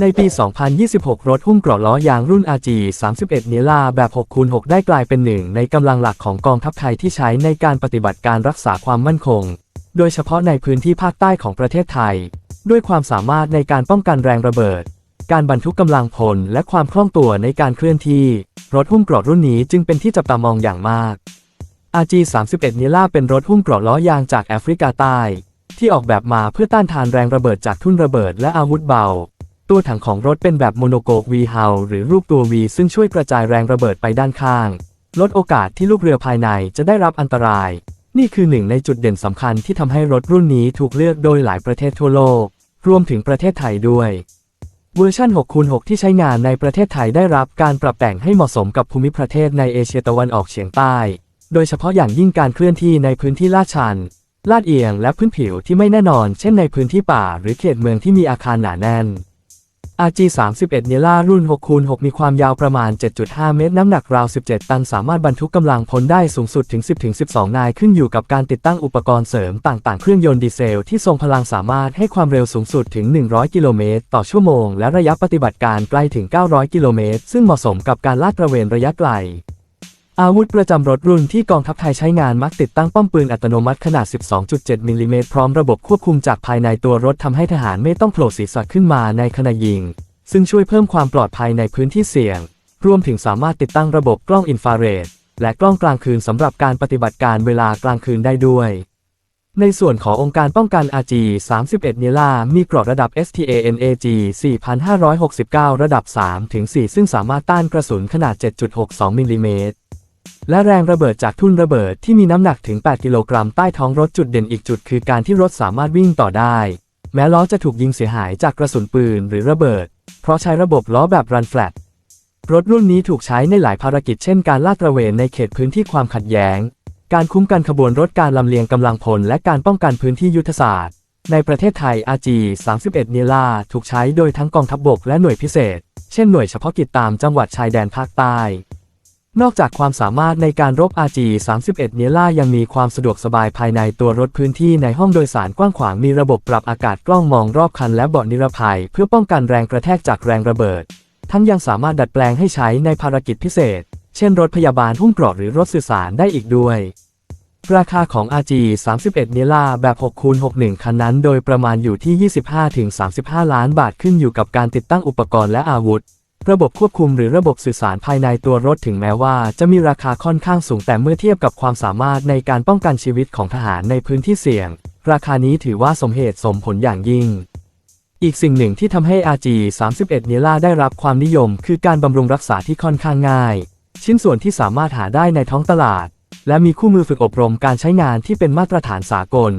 ในปี 2026 รถหุ้มเกราะล้อยางรุ่น RG 31นิลาแบบ6คูณ6ได้กลายเป็นหนึ่งในกำลังหลักของกองทัพไทยที่ใช้ในการปฏิบัติการรักษาความมั่นคง โดยเฉพาะในพื้นที่ภาคใต้ของประเทศไทย ด้วยความสามารถในการป้องกันแรงระเบิด การบรรทุกกำลังพล และความคล่องตัวในการเคลื่อนที่ รถหุ้มเกราะรุ่นนี้จึงเป็นที่จับตามองอย่างมาก RG 31นิล่าเป็นรถหุ้มเกราะล้อยางจากแอฟริกาใต้ ที่ออกแบบมาเพื่อต้านทานแรงระเบิดจากทุ่นระเบิดและอาวุธเบา ตัวถังของรถเป็นแบบโมโนโกก V เฮาหรือรูปตัว V ซึ่งช่วยกระจายแรงระเบิดไปด้านข้าง ลดโอกาสที่ลูกเรือภายในจะได้รับอันตราย นี่คือหนึ่งในจุดเด่นสำคัญที่ทำให้รถรุ่นนี้ถูกเลือกโดยหลายประเทศทั่วโลก รวมถึงประเทศไทยด้วยเวอร์ชัน6คูณ6ที่ใช้งานในประเทศไทยได้รับการปรับแต่งให้เหมาะสมกับภูมิประเทศในเอเชียตะวันออกเฉียงใต้ โดยเฉพาะอย่างยิ่งการเคลื่อนที่ในพื้นที่ลาดชัน ลาดเอียงและพื้นผิวที่ไม่แน่นอน เช่นในพื้นที่ป่าหรือเขตเมืองที่มีอาคารหนาแน่น RG 31 เนล่ารุ่น6คูณ6มีความยาวประมาณ 7.5 เมตร น้ำหนักราว 17 ตัน สามารถบรรทุกกำลังพลได้สูงสุดถึง 10-12 นาย ขึ้นอยู่กับการติดตั้งอุปกรณ์เสริมต่างๆ เครื่องยนต์ดีเซลที่ทรงพลังสามารถให้ความเร็วสูงสุดถึง 100 กิโลเมตร ต่อชั่วโมง และระยะปฏิบัติการไกลถึง 900 กิโลเมตร ซึ่งเหมาะสมกับการลาดตระเวนระยะไกล อาวุธประจำรถรุ่นที่กองทัพไทยใช้งานมักติดตั้งป้อมปืนอัตโนมัติขนาด 12.7 มิลลิเมตรพร้อมระบบควบคุมจากภายในตัวรถทำให้ทหารไม่ต้องโผล่ศีรษะขึ้นมาในขณะยิง ซึ่งช่วยเพิ่มความปลอดภัยในพื้นที่เสี่ยง รวมถึงสามารถติดตั้งระบบกล้องอินฟราเรดและกล้องกลางคืนสำหรับการปฏิบัติการเวลากลางคืนได้ด้วย ในส่วนขององค์การป้องกัน RG 31นิลามีเกราะระดับ STANAG 4,569 ระดับ 3-4 ซึ่งสามารถต้านกระสุนขนาด 7.62มิลลิเมตร และแรงระเบิดจากทุ่นระเบิดที่มีน้ำหนักถึง 8 กิโลกรัมใต้ท้องรถจุดเด่นอีกจุดคือการที่รถสามารถวิ่งต่อได้ แม้ล้อจะถูกยิงเสียหายจากกระสุนปืนหรือระเบิด เพราะใช้ระบบล้อแบบ Run Flat รถรุ่นนี้ถูกใช้ในหลายภารกิจเช่นการลาดตระเวนในเขตพื้นที่ความขัดแย้ง การคุ้มกันขบวนรถการลำเลียงกำลังพลและการป้องกันพื้นที่ยุทธศาสตร์ ในประเทศไทย RG 31นิลาถูกใช้โดยทั้งกองทัพบบกและหน่วยพิเศษ เช่นหน่วยเฉพาะกิจตามจังหวัดชายแดนภาคใต้ นอกจากความสามารถในการรบ RG 31 เนล่ายังมีความสะดวกสบายภายในตัวรถพื้นที่ในห้องโดยสารกว้างขวางมีระบบปรับอากาศกล้องมองรอบคันและเบาะนิรภัย เพื่อป้องกันแรงกระแทกจากแรงระเบิด ทั้งยังสามารถดัดแปลงให้ใช้ในภารกิจพิเศษ เช่นรถพยาบาลหุ้มเกราะหรือรถสื่อสารได้อีกด้วย ราคาของ RG 31เนล่าแบบ6คูณ61 คันนั้น โดยประมาณอยู่ที่ 25-35 ล้านบาทขึ้นอยู่กับการติดตั้งอุปกรณ์และอาวุธ ระบบควบคุมหรือระบบสื่อสารภายในตัวรถถึงแม้ว่าจะมีราคาค่อนข้างสูงแต่เมื่อเทียบกับความสามารถในการป้องกันชีวิตของทหารในพื้นที่เสี่ยง ราคานี้ถือว่าสมเหตุสมผลอย่างยิ่ง อีกสิ่งหนึ่งที่ทำให้ RG 31 เนล่าได้รับความนิยม คือการบำรุงรักษาที่ค่อนข้างง่าย ชิ้นส่วนที่สามารถหาได้ในท้องตลาด และมีคู่มือฝึกอบรมการใช้งานที่เป็นมาตรฐานสากล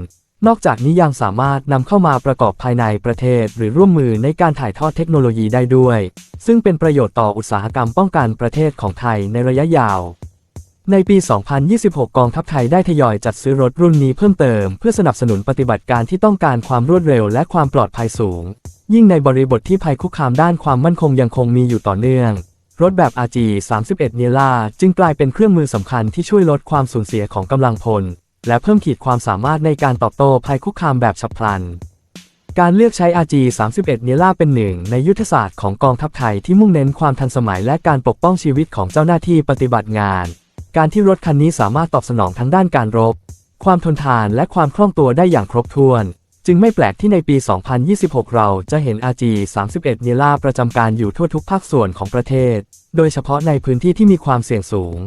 นอกจากนี้ยังสามารถนำเข้ามาประกอบภายในประเทศ หรือร่วมมือในการถ่ายทอดเทคโนโลยีได้ด้วย ซึ่งเป็นประโยชน์ต่ออุตสาหกรรมป้องกันประเทศของไทยในระยะยาว ในปี 2026 กองทัพไทยได้ทยอยจัดซื้อรถรุ่นนี้เพิ่มเติม เพื่อสนับสนุนปฏิบัติการที่ต้องการความรวดเร็วและความปลอดภัยสูง ยิ่งในบริบทที่ภัยคุกคามด้านความมั่นคงยังคงมีอยู่ต่อเนื่องรถแบบ RG 31เนล่าจึงกลายเป็นเครื่องมือสำคัญที่ช่วยลดความสูญเสียของกำลังพล และเพิ่มขีดความสามารถในการตอบโต้ภัยคุกคามแบบฉับพลัน การเลือกใช้ RG 31 เนล่าเป็นหนึ่งในยุทธศาสตร์ของกองทัพไทยที่มุ่งเน้นความทันสมัยและการปกป้องชีวิตของเจ้าหน้าที่ปฏิบัติงาน การที่รถคันนี้สามารถตอบสนองทั้งด้านการรบ ความทนทานและความคล่องตัวได้อย่างครบถ้วน จึงไม่แปลกที่ในปี 2026 เราจะเห็น RG 31 เนล่าประจำการอยู่ทั่วทุกภาคส่วนของประเทศ โดยเฉพาะในพื้นที่ที่มีความเสี่ยงสูง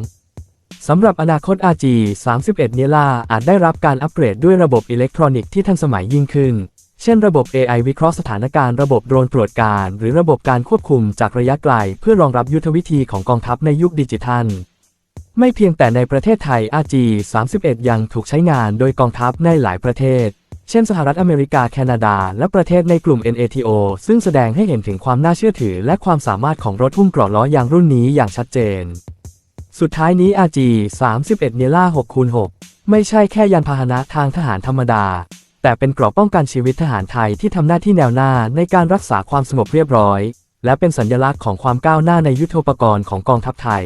สำหรับอนาคต RG 31 เนล่าอาจได้รับการอัปเกรดด้วยระบบอิเล็กทรอนิกส์ที่ทันสมัยยิ่งขึ้น เช่นระบบ AI วิเคราะห์สถานการณ์ระบบโดรนตรวจการ หรือระบบการควบคุมจากระยะไกล เพื่อรองรับยุทธวิธีของกองทัพในยุคดิจิทัล ไม่เพียงแต่ในประเทศไทย RG 31 ยังถูกใช้งานโดยกองทัพในหลายประเทศ เช่นสหรัฐอเมริกาแคนาดา และประเทศในกลุ่ม NATO ซึ่งแสดงให้เห็นถึงความน่าเชื่อถือ และความสามารถของรถหุ้มเกราะล้อยางรุ่นนี้อย่างชัดเจน สุดท้ายนี้ RG 31เนล่า6คูณ6ไม่ใช่แค่ยานพาหนะทางทหารธรรมดา แต่เป็นเกราะป้องกันชีวิตทหารไทยที่ทำหน้าที่แนวหน้าในการรักษาความสงบเรียบร้อย และเป็นสัญลักษณ์ของความก้าวหน้าในยุทโธปกรณ์ของกองทัพไทย